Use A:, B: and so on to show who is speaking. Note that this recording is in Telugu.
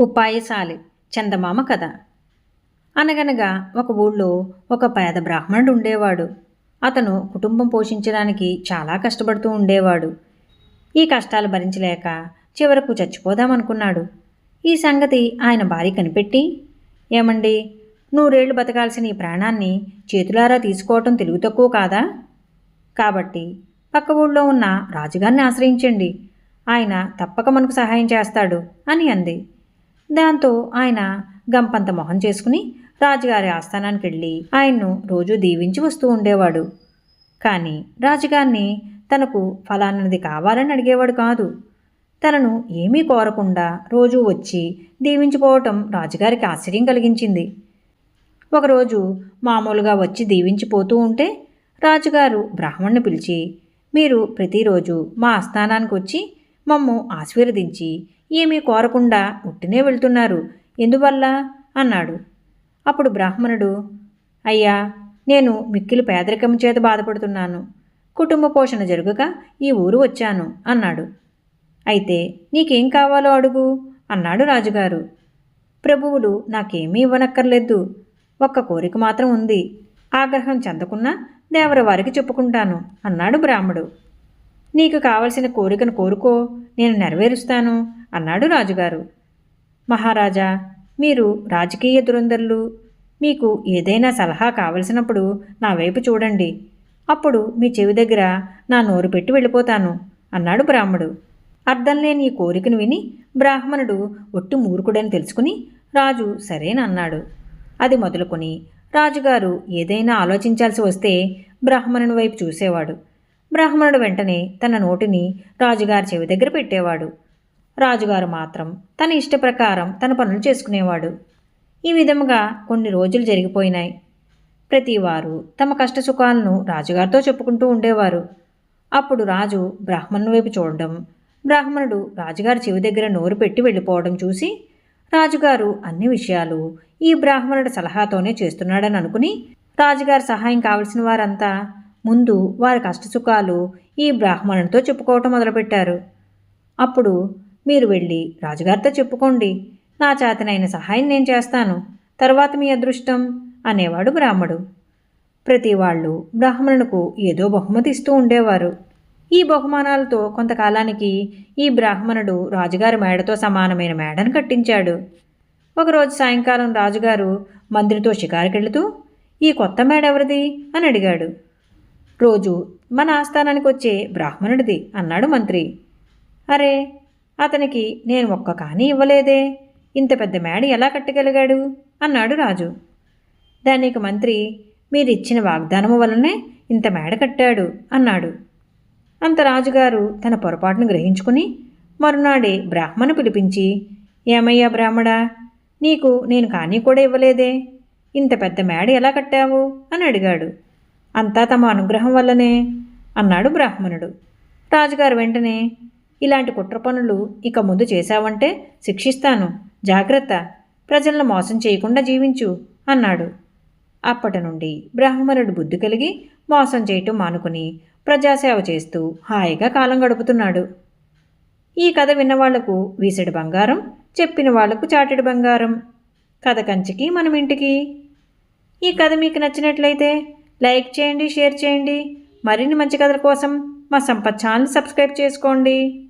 A: ఉపాయశాలి చందమామ కథ. అనగనగా ఒక ఊళ్ళో ఒక పేద బ్రాహ్మణుడు ఉండేవాడు. అతను కుటుంబం పోషించడానికి చాలా కష్టపడుతూ ఉండేవాడు. ఈ కష్టాలు భరించలేక చివరకు చచ్చిపోదామనుకున్నాడు. ఈ సంగతి ఆయన భార్య కనిపెట్టి ఏమండి నూరేళ్ళు బతకాల్సిన ఈ ప్రాణాన్ని చేతులారా తీసుకోవటం తెలుగు తక్కువ కాదా? కాబట్టి పక్క ఊళ్ళో ఉన్న రాజుగారిని ఆశ్రయించండి. ఆయన తప్పక మనకు సహాయం చేస్తాడు అని అంది. దాంతో ఆయన గంపంత మొహం చేసుకుని రాజుగారి ఆస్థానానికి వెళ్ళి ఆయన్ను రోజు దీవించి వస్తూ ఉండేవాడు. కానీ రాజుగారిని తనకు ఫలానది కావాలని అడిగేవాడు కాదు. తనను ఏమీ కోరకుండా రోజూ వచ్చి దీవించిపోవటం రాజుగారికి ఆశ్చర్యం కలిగించింది. ఒకరోజు మామూలుగా వచ్చి దీవించిపోతూ ఉంటే రాజుగారు బ్రాహ్మణ్ణి పిలిచి మీరు ప్రతిరోజు మా ఆస్థానానికి వచ్చి మమ్ము ఆశీర్వదించి ఏమీ కోరకుండా ఉట్టినే వెళ్తున్నారు. ఎందువల్ల? అన్నాడు. అప్పుడు బ్రాహ్మణుడు అయ్యా నేను మిక్కిలి పేదరికం చేత బాధపడుతున్నాను. కుటుంబ పోషణ జరుగుక ఈ ఊరు వచ్చాను అన్నాడు. అయితే నీకేం కావాలో అడుగు అన్నాడు రాజుగారు. ప్రభువులు నాకేమీ ఇవ్వనక్కర్లేదు. ఒక్క కోరిక మాత్రం ఉంది. ఆగ్రహం చెందకున్నా దేవర వారికి చెప్పుకుంటాను అన్నాడు బ్రాహ్మడు. నీకు కావలసిన కోరికను కోరుకో నేను నెరవేరుస్తాను అన్నాడు రాజుగారు. మహారాజా మీరు రాజకీయ దురందరులు మీకు ఏదైనా సలహా కావలసినప్పుడు నా వైపు చూడండి. అప్పుడు మీ చెవి దగ్గర నా నోరు పెట్టి వెళ్ళిపోతాను అన్నాడు బ్రాహ్మడు. అర్థం లేని ఈ కోరికను విని బ్రాహ్మణుడు ఒట్టి మూర్ఖుడని తెలుసుకుని రాజు సరేనన్నాడు అది మొదలుకొని రాజుగారు ఏదైనా ఆలోచించాల్సి వస్తే బ్రాహ్మణుని వైపు చూసేవాడు. బ్రాహ్మణుడు వెంటనే తన నోటిని రాజుగారి చెవి దగ్గర పెట్టేవాడు. రాజుగారు మాత్రం తన ఇష్ట ప్రకారం తన పనులు చేసుకునేవాడు. ఈ విధముగా కొన్ని రోజులు జరిగిపోయినాయి. ప్రతివారు తమ కష్ట సుఖాలను రాజుగారితో చెప్పుకుంటూ ఉండేవారు. అప్పుడు రాజు బ్రాహ్మణుని వైపు చూడడం బ్రాహ్మణుడు రాజుగారి చెవి దగ్గర నోరు పెట్టి వెళ్ళిపోవడం చూసి రాజుగారు అన్ని విషయాలు ఈ బ్రాహ్మణుడి సలహాతోనే చేస్తున్నాడని అనుకుని రాజుగారి సహాయం కావలసిన వారంతా ముందు వారి కష్టసుఖాలు ఈ బ్రాహ్మణుడితో చెప్పుకోవటం మొదలుపెట్టారు. అప్పుడు మీరు వెళ్ళి రాజుగారితో చెప్పుకోండి. నా చేతనైన సహాయం నేను చేస్తాను. తర్వాత మీ అదృష్టం అనేవాడు బ్రాహ్మడు. ప్రతి వాళ్ళు బ్రాహ్మణులకు ఏదో బహుమతి ఇస్తూ ఉండేవారు. ఈ బహుమానాలతో కొంతకాలానికి ఈ బ్రాహ్మణుడు రాజుగారి మేడతో సమానమైన మేడను కట్టించాడు. ఒకరోజు సాయంకాలం రాజుగారు మంత్రితో షికారుకెళ్తూ ఈ కొత్త మేడ ఎవరిది అని అడిగాడు. రోజు మన ఆస్థానానికి వచ్చే బ్రాహ్మణుడిది అన్నాడు మంత్రి. అరే అతనికి నేను ఒక్క కానీ ఇవ్వలేదే. ఇంత పెద్ద మేడ ఎలా కట్టగలిగాడు? అన్నాడు రాజు. దానికి మంత్రి మీరిచ్చిన వాగ్దానము వలనే ఇంత మేడ కట్టాడు అన్నాడు. అంత రాజుగారు తన పొరపాటును గ్రహించుకుని మరునాడే బ్రాహ్మను పిలిపించి ఏమయ్యా బ్రాహ్మడా నీకు నేను కానీ కూడా ఇవ్వలేదే. ఇంత పెద్ద మేడ ఎలా కట్టావు? అని అడిగాడు. అంతా తమ అనుగ్రహం వల్లనే అన్నాడు బ్రాహ్మణుడు. రాజుగారు వెంటనే ఇలాంటి కుట్ర పనులు ఇక ముందు చేశావంటే శిక్షిస్తాను. జాగ్రత్త. ప్రజలను మోసం చేయకుండా జీవించు అన్నాడు. అప్పటి నుండి బ్రాహ్మణుడు బుద్ధి కలిగి మోసం చేయటం మానుకుని ప్రజాసేవ చేస్తూ హాయిగా కాలం గడుపుతున్నాడు. ఈ కథ విన్నవాళ్ళకు వీసెడు బంగారం చెప్పిన వాళ్ళకు చాటెడు బంగారం. కథ కంచికి మనం ఇంటికి. ఈ కథ మీకు నచ్చినట్లయితే లైక్ చేయండి షేర్ చేయండి. మరిన్ని మంచి కథల కోసం మా సంపత్ ఛానల్ సబ్స్క్రైబ్ చేసుకోండి.